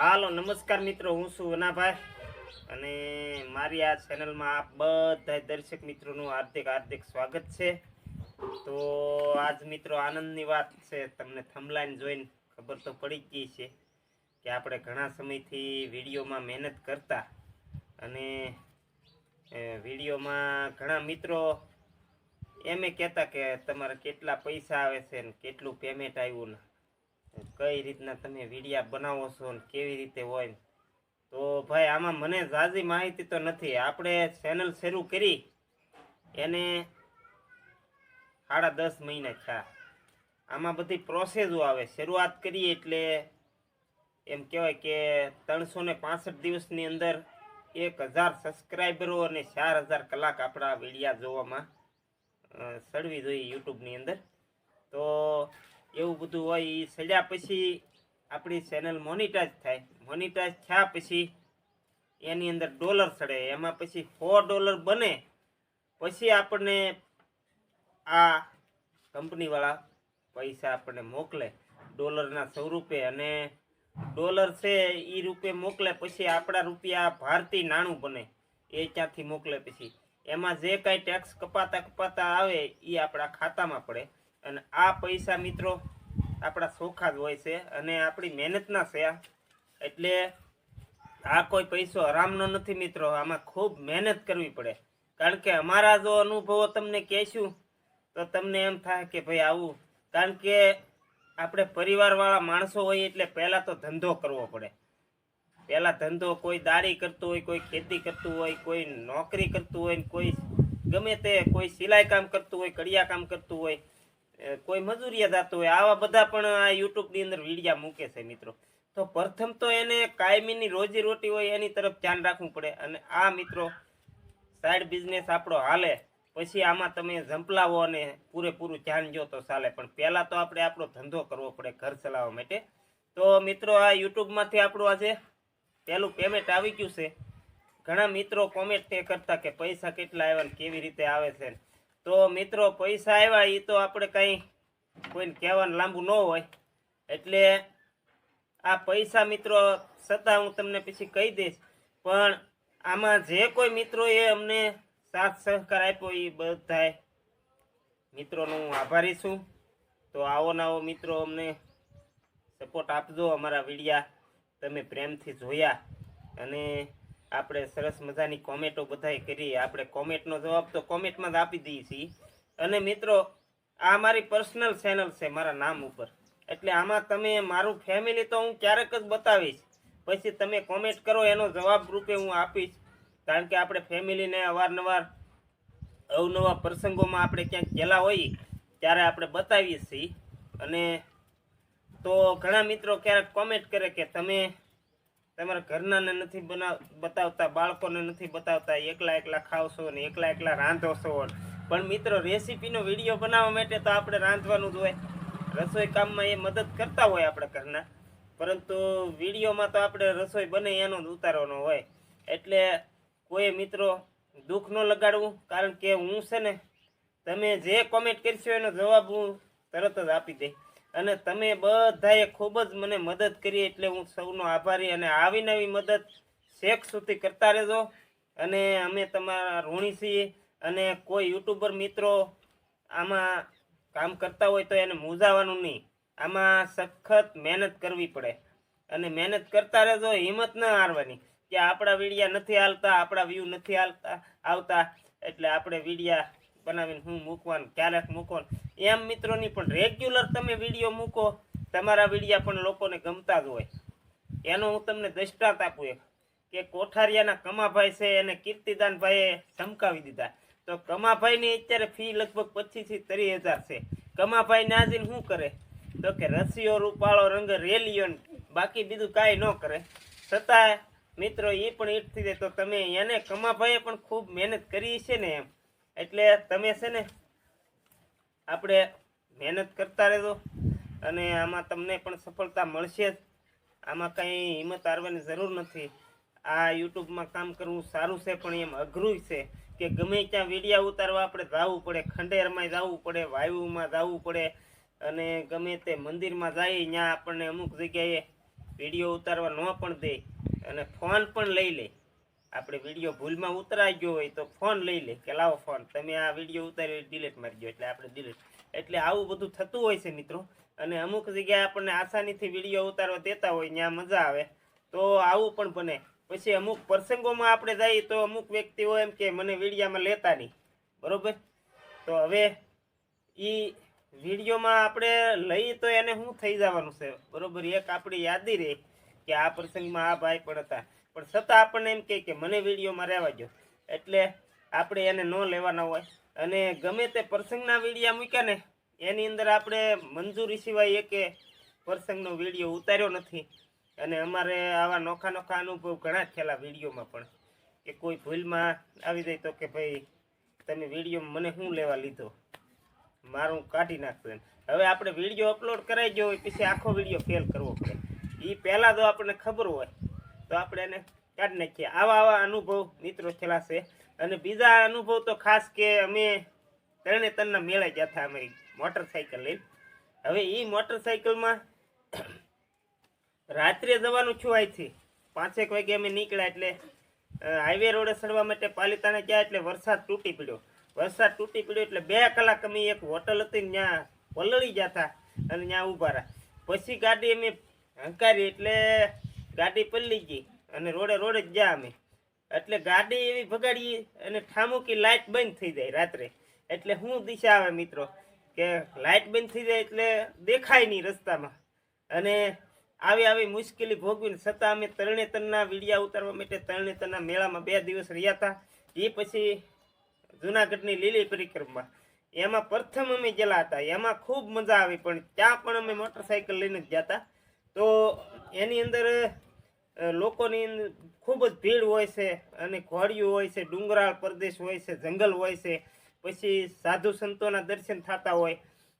હાલો, નમસ્કાર મિત્રો, હું છું વનાભાઈ. અને મારી આ ચેનલમાં આપ બધા દર્શક મિત્રોનું હાર્દિક હાર્દિક સ્વાગત છે. તો આજ મિત્રો આનંદની વાત છે, તમને થમલાઈન જોઈને ખબર તો પડી ગઈ છે કે આપણે ઘણા સમયથી વિડીયોમાં મહેનત કરતા અને વિડીયોમાં ઘણા મિત્રો એમે કહેતા કે તમારે કેટલા પૈસા આવે છે ને કેટલું પેમેન્ટ આવ્યું ને. કઈ રીતના તમે વિડીયા બનાવો છો ને કેવી રીતે હોય. તો ભાઈ, આમાં મને ઝાઝી માહિતી તો નથી. આપણે ચેનલ શરૂ કરી એને સાડા દસ મહિના થયા. આમાં બધી પ્રોસેસો આવે. શરૂઆત કરીએ એટલે એમ કહેવાય કે ત્રણસો ને પાસઠ દિવસની અંદર એક હજાર સબસ્ક્રાઈબરો અને ચાર હજાર કલાક આપણા વિડીયા જોવામાં સડવી જોઈએ યુટ્યુબની અંદર. તો એવું બધું હોય એ સડ્યા પછી આપણી ચેનલ મોનિટાઈઝ થાય. મોનિટાઈઝ થયા પછી એની અંદર ડોલર ચડે એમાં પછી સો ડોલર બને. પછી આપણને આ કંપનીવાળા પૈસા આપણને મોકલે ડોલરના સ્વરૂપે. અને ડોલર છે એ રૂપે મોકલે પછી આપણા રૂપિયા ભારતીય નાણું બને. એ ત્યાંથી મોકલે પછી? એમાં જે કાંઈ ટેક્સ કપાતા કપાતા આવે એ આપણા ખાતામાં પડે. અને આ પૈસા મિત્રો આપણા સોખા જ હોય છે અને આપણી મહેનતના છે. એટલે આ કોઈ પૈસો આરામનો નથી મિત્રો. આમાં ખૂબ મહેનત કરવી પડે. કારણ કે અમારા જો અનુભવો તમને કહેશું, તો તમને એમ થાય કે ભાઈ આવું. કારણ કે આપણે પરિવારવાળા માણસો હોય એટલે પહેલાં તો ધંધો કરવો પડે. પહેલાં ધંધો કોઈ દાડી કરતું હોય, કોઈ ખેતી કરતું હોય, કોઈ નોકરી કરતું હોય કોઈ ગમે તે, કોઈ સિલાઈ કામ કરતું હોય, કડિયા કામ કરતું હોય કોઈ મજૂરિયા જતું હોય, આવા બધા પણ આ યુટ્યુબની અંદર વિડીયા મૂકે છે મિત્રો. તો પ્રથમ તો એને કાયમીની રોજી રોટી હોય એની તરફ ધ્યાન રાખવું પડે. અને આ મિત્રો સાઈડ બિઝનેસ આપણો હાલે, પછી આમાં તમે ઝંપલાવો અને પૂરેપૂરું ધ્યાન જો તો ચાલે. પણ પહેલાં તો આપણે આપણો ધંધો કરવો પડે ઘર ચલાવવા માટે. તો મિત્રો, આ યુટ્યુબમાંથી આપણું આજે પહેલું પેમેન્ટ આવી ગયું છે. ઘણા મિત્રો કોમેન્ટ કરતા કે પૈસા કેટલા આવ્યા કેવી રીતે આવે છે તો મિત્રો, પૈસા આવ્યા એ તો આપણે કંઈ કોઈને કહેવાનું લાંબુ ન હોય. એટલે આ પૈસા મિત્રો છતાં હું તમને પછી કહી દઈશ. પણ આમાં જે કોઈ મિત્રોએ અમને સાથ સહકાર આપ્યો એ બધાય મિત્રોનો હું આભારી છું. તો આવો નાવો મિત્રો, અમને સપોર્ટ આપજો અમારા વિડીયા. તમે પ્રેમથી જોયા. અને આપણે સરસ મજાની કોમેન્ટો બધાય કરી આપણે કોમેન્ટનો જવાબ તો કોમેન્ટમાં જ આપી દઈએ છીએ. અને મિત્રો, આ મારી પર્સનલ ચેનલ છે મારા નામ ઉપર. એટલે આમાં તમે મારું ફેમિલી તો હું ક્યારેક જ બતાવીશ. પછી તમે કોમેન્ટ કરો, એનો જવાબ રૂપે હું આપીશ. કારણ કે આપણે ફેમિલીને અવારનવાર અવનવા પ્રસંગોમાં આપણે ક્યાંક ગયેલા હોઈએ, ત્યારે આપણે બતાવીએ છીએ. અને તો ઘણા મિત્રો ક્યારેક કોમેન્ટ કરે કે તમે તમારા ઘરનાને નથી બનાવ, બતાવતા, બાળકોને નથી બતાવતા, એકલા એકલા ખાવશો ને એકલા એકલા રાંધો છો પણ મિત્રો, રેસીપીનો વીડિયો બનાવવા માટે તો આપણે રાંધવાનું જ હોય. રસોઈ કામમાં એ મદદ કરતા હોય આપણા ઘરના. પરંતુ વિડીયોમાં તો આપણે રસોઈ બને એનો જ ઉતારવાનો હોય. એટલે કોઈ મિત્રો દુઃખ ન લગાડવું, કારણ કે હું છે ને, તમે જે કોમેન્ટ કરશો એનો જવાબ હું તરત જ આપી દઈ અને તમે બધાએ ખૂબ જ મને મદદ કરી એટલે હું સૌનો આભારી અને આવી નવી મદદ શેખ સુધી કરતા રહેજો. અને અમે તમારા ઋણી છીએ અને કોઈ યુટ્યુબર મિત્રો આમાં કામ કરતા હોય તો એને મૂજાવાનું નહીં. આમાં સખત મહેનત કરવી પડે. અને મહેનત કરતા રહેજો, હિંમત ન હારવાની. કે આપણા વીડિયા નથી હાલતા, આપણા વ્યૂ નથી હાલતા, આવતા. એટલે આપણે વિડીયા બનાવીને હું મૂકવાનું, ક્યારેક મૂકવાનું. એમ મિત્રોની પણ રેગ્યુલર તમે વીડિયો મૂકો, તમારા વિડીયા પણ લોકોને ગમતા જ હોય. એનો હું તમને દ્રષ્ટાંત આપું એક, કે કોઠારિયાના કમાભાઈ છે, એને કીર્તિદાનભાઈએ ધમકાવી દીધા. તો કમાભાઈની અત્યારે ફી લગભગ પચીસથી ત્રીસ હજાર છે. કમાભાઈ નાજીને શું કરે? તો કે રસીઓ રૂપાળો, રંગ રેલીઓ બાકી બીજું કાંઈ ન કરે. છતાં મિત્રો એ પણ ઈટથી જાય, તો તમે એને, કમાભાઈએ પણ ખૂબ મહેનત કરી છે ને એમ. એટલે તમે છે ને આપણે મહેનત કરતા રહેજો અને આમાં તમને પણ સફળતા મળશે જ. આમાં કંઈ હિંમત હારવાની જરૂર નથી. આ યુટ્યુબમાં કામ કરવું સારું છે, પણ એમ અઘરું છે કે ગમે ત્યાં વિડીયા ઉતારવા આપણે જવું પડે ખંડેરમાં જવું પડે, વાયુમાં જવું પડે અને ગમે તે મંદિરમાં જઈએ ત્યાં આપણને અમુક જગ્યાએ વીડિયો ઉતારવા ન પણ દે અને ફોન પણ લઈ લે. આપણે વીડિયો ભૂલમાં ઉતરાઈ ગયો હોય તો ફોન લઈ લે કે લાવો ફોન. તમે આ વીડિયો ઉતાર્યો ડિલીટ મારી ગયો એટલે આપણે ડિલીટ એટલે આવું બધું થતું હોય છે મિત્રો. અને અમુક જગ્યાએ આપણને આસાનીથી વીડિયો ઉતારવા દેતા હોય, ત્યાં મજા આવે. તો આવું પણ બને. પછી અમુક પ્રસંગોમાં આપણે જઈએ તો અમુક વ્યક્તિઓ એમ કે મને વિડીયામાં લેતા નહીં. બરોબર? તો હવે એ વિડીયોમાં આપણે લઈ તો એને શું થઈ જવાનું છે? બરોબર? એક આપણી યાદી રહે કે આ પ્રસંગમાં આ ભાઈ પણ હતા. પણ છતાં આપણને એમ કહે કે મને વિડીયોમાં રહેવા દો એટલે આપણે એને ન લેવાના હોય. અને ગમે તે પ્રસંગના વિડીયા મૂક્યા ને, એની અંદર આપણે મંજૂરી સિવાય એકે પ્રસંગનો વીડિયો ઉતાર્યો નથી. અને અમારે આવા નોખા નોખા અનુભવ ઘણા જ થયેલા વિડીયોમાં પણ. કે કોઈ ભૂલમાં આવી જાય તો કે ભાઈ, તમે વીડિયો મને શું લેવા લીધો? મારું કાઢી નાખતો એમ. હવે આપણે વીડિયો અપલોડ કરાવી ગયો હોય, પછી આખો વીડિયો ફેલ કરવો પડે. એ પહેલાં તો આપણને ખબર હોય. તો આપણે એને કાઢી નાખીએ. આવા આવા અનુભવ મિત્રો થયેલા છે. અને બીજા અનુભવ તો ખાસ કે અમે ત્રણે ત્રણના મેળા ગયા હતા અમે મોટરસાઇકલ લઈને. હવે એ મોટરસાઇકલમાં રાત્રે જવાનું છું અહીંથી. પાંચેક વાગે અમે નીકળ્યા એટલે હાઈવે રોડે ચડવા માટે પાલિતાણા ગયા એટલે વરસાદ તૂટી પડ્યો. વરસાદ તૂટી પડ્યો એટલે બે કલાક અમે એક હોટલ હતી ત્યાં પલળી હતા અને ત્યાં ઊભા રહ્યા. પછી ગાડી અમે હંકારી એટલે ગાડી પલ્લી ગઈ અને રોડે રોડે જ ગયા અમે. એટલે ગાડી એવી ભગાડીએ અને ઠામુકી લાઇટ બંધ થઈ જાય રાત્રે. એટલે શું દિશા આવે મિત્રો, કે લાઇટ બંધ થઈ જાય એટલે દેખાય નહીં રસ્તામાં. અને આવી આવી મુશ્કેલી ભોગવીને છતાં અમે તરણેતરના વિડીયા ઉતારવા માટે તરણેતરના મેળામાં બે દિવસ રહ્યા હતા. એ પછી જુનાગઢની લીલી પરિક્રમા. એમાં પ્રથમ અમે ગયેલા હતા. એમાં ખૂબ મજા આવી, પણ ત્યાં પણ અમે મોટરસાઇકલ લઈને જ હતા તો એની અંદર લોકોની ખૂબ જ ભીડ હોય છે અને ઘોડિયું હોય છે, ડુંગરાળ પ્રદેશ હોય છે, જંગલ હોય છે, પછી સાધુ સંતોના દર્શન થતા હોય,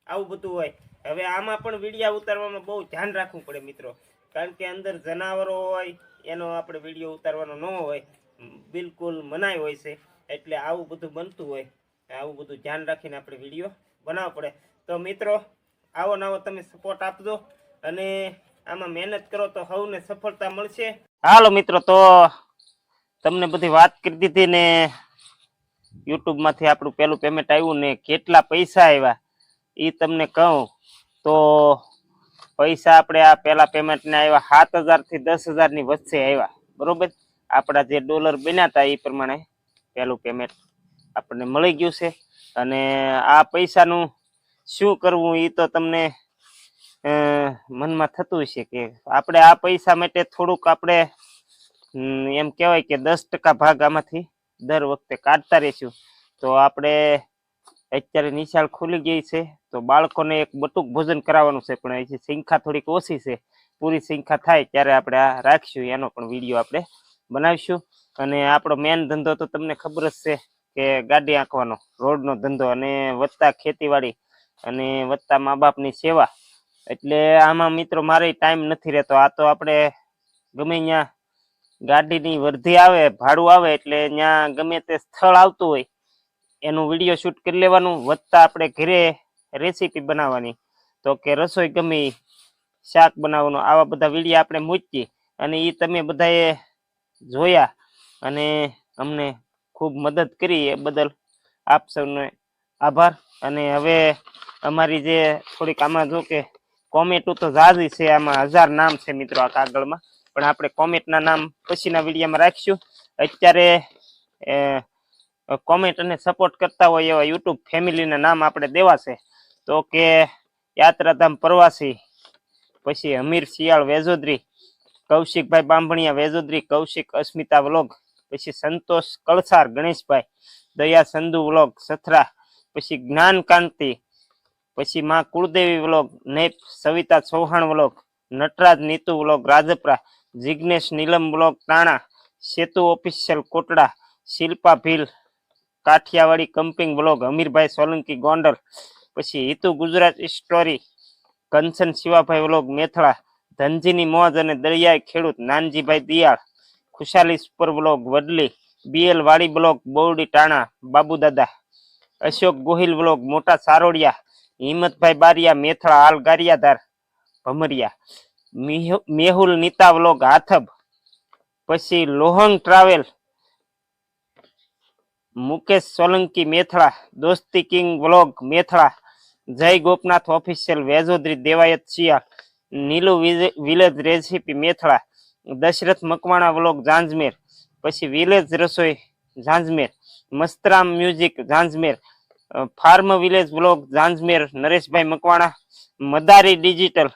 આવું બધું હોય. હવે આમાં પણ વિડીયા ઉતારવામાં બહુ ધ્યાન રાખવું પડે મિત્રો. કારણ કે અંદર જનાવરો હોય, એનો આપણે વીડિયો ઉતારવાનો ન હોય, બિલકુલ મનાય હોય છે. એટલે આવું બધું બનતું હોય, આવું બધું ધ્યાન રાખીને આપણે વીડિયો બનાવવો પડે. તો મિત્રો, આવો નવો તમે સપોર્ટ આપજો. અને આમાં મહેનત કરો તો સૌને સફળતા મળશે. હાલો મિત્રો, તો તમને બધી વાત કરી દીધી ને યુટ્યુબમાંથી આપણું પેલું પેમેન્ટ આવ્યું ને કેટલા પૈસા આવ્યા એ તમને કહું. તો પૈસા આપણે આ પેલા પેમેન્ટ ને આવ્યા સાત હજારથી દસ હજારની વચ્ચે આવ્યા, બરોબર? આપણા જે ડોલર બન્યા હતા એ પ્રમાણે પેલું પેમેન્ટ આપણને મળી ગયું છે. અને આ પૈસાનું શું કરવું એ તો તમને મનમાં થતું છે કે આપણે આ પૈસા માટે થોડુંક આપણે એમ કહેવાય કે દસ ટકા ભાગ આમાંથી દર વખતે કાઢતા રહીશું. તો આપણે અત્યારે નિશાળ ખુલી ગઈ છે, તો બાળકોને એક બટુક ભોજન કરાવવાનું છે, પણ હજી સંખ્યા થોડીક ઓછી છે. પૂરી સંખ્યા થાય ત્યારે આપણે આ રાખીશું, એનો પણ વીડિયો આપણે બનાવીશું. અને આપણો મેન ધંધો તો તમને ખબર જ છે કે ગાડી આંકવાનો, રોડનો ધંધો અને વધતા ખેતીવાડી અને વધતા મા બાપની સેવા. એટલે આમાં મિત્રો મારે ટાઈમ નથી રહેતો. આ તો આપણે ગમે ત્યાં ગાડીની વર્ધી આવે, ભાડું આવે એટલે ત્યાં ગમે તે સ્થળ આવતું હોય, એનું વીડિયો શૂટ કરી લેવાનું, વધતા આપણે ઘરે રેસીપી બનાવવાની. તો કે રસોઈ ગમે શાક બનાવવાનું, આવા બધા વીડિયો આપણે મૂકીએ અને એ તમે બધાએ જોયા અને અમને ખૂબ મદદ કરી એ બદલ આપ સૌને આભાર. અને હવે અમારી જે થોડીક આમાં જો કે કોમેન્ટો તો જાજી છે, આમાં હજાર નામ છે મિત્રો આ કાગળમાં. પણ આપણે કોમેન્ટના નામ પછીના વિડીયોમાં રાખીશું. અત્યારે કોમેન્ટ અને સપોર્ટ કરતા હોય એવા યુટ્યુબ ફેમિલીના નામ આપણે દેવા છે. તો કે યાત્રાધામ પ્રવાસી, પછી હમીર શિયાળ વેજોદરી, કૌશિકભાઈ બાંભણિયા વેજોદરી, કૌશિક અસ્મિતા વ્લોગ, પછી સંતોષ કળસાર ગણેશભાઈ, દયા સંધુ વ્લોગ, સથરા, પછી જ્ઞાન કાંતિ પછી માં કુળદેવી vlog, nap, Savita Chauhan vlog, Nataraj, Neetu vlog, Rajpara, Jignesh, Neelam vlog, Tana, Setu official, Kotda, Shilpa Bhil, Kathiyawadi camping vlog, Amirbhai Solanki Gondal, પછી હિતુ ગુજરાત સ્ટોરી કંચન શિવાભાઈ વ્લોગ, મેથળા, ધનજીની મોજ અને દરિયાઈ ખેડૂત, Nanjibhai Diyal, Khushali super vlog, Vadli, BL Wadi blog Bordi Tana, Babudada, Ashok Gohil vlog, મોટા સારોડિયા હિંમતભાઈ બારિયા મેથળા હાલ ગારિયાધાર ભમરિયા. મિહ- Mehul Nita vlog Hathab. પછી લોહંગ ટ્રાવેલ. મુકેશ સોલંકી મેથળા. દોસ્તી king vlog Methala. Jay Gopnath official Vejodari Devayat Shiya Neelu village recipe Methala. Dashrath Makwana vlog Zanzmer. પછી village રસોઈ Zanzmer. Mastram music Zanzmer. Farm village vlog Zanzmer, Nareshbhai Makwana, મદારી digital,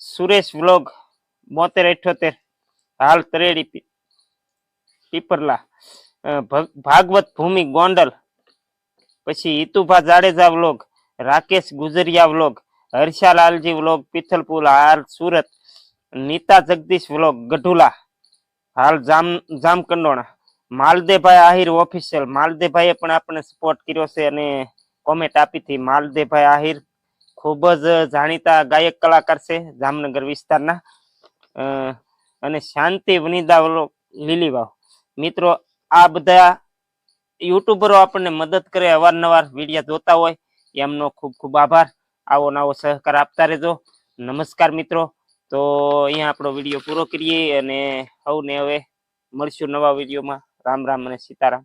Suresh vlog બોતેર અઠ્યોતેર, હાલ તરેડી પીપરલા ભાગવત ભૂમિ ગોંડલ, પછી Hitubha Jadeja vlog Rakesh Gujariya vlog Harsha Lalji vlog Pithalpur હાલ Surat, Nita Jagdish vlog Gadhula, હાલ Jam, જામકંડોણા Maldebhai Ahir official માલદેભાઈએ પણ આપણને સપોર્ટ કર્યો છે અને કોમેન્ટ આપી હતી. માલદેભાઈ આહિર ખૂબ જ જાણીતા ગાયક કલાકાર છે જામનગર વિસ્તારના. અને શાંતિ વનિદા લીલી લીલીવાવ. મિત્રો, આ બધા યુટ્યુબરો આપણને મદદ કરે અવારનવાર. વીડિયો જોતા હોય એમનો ખૂબ ખૂબ આભાર. આવો નવો સહકાર આપતા રહેજો. નમસ્કાર મિત્રો. તો અહીંયા આપણો વીડિયો પૂરો કરીએ અને સૌને હવે મળશું નવા વિડીયોમાં. રામ રામ અને સીતારામ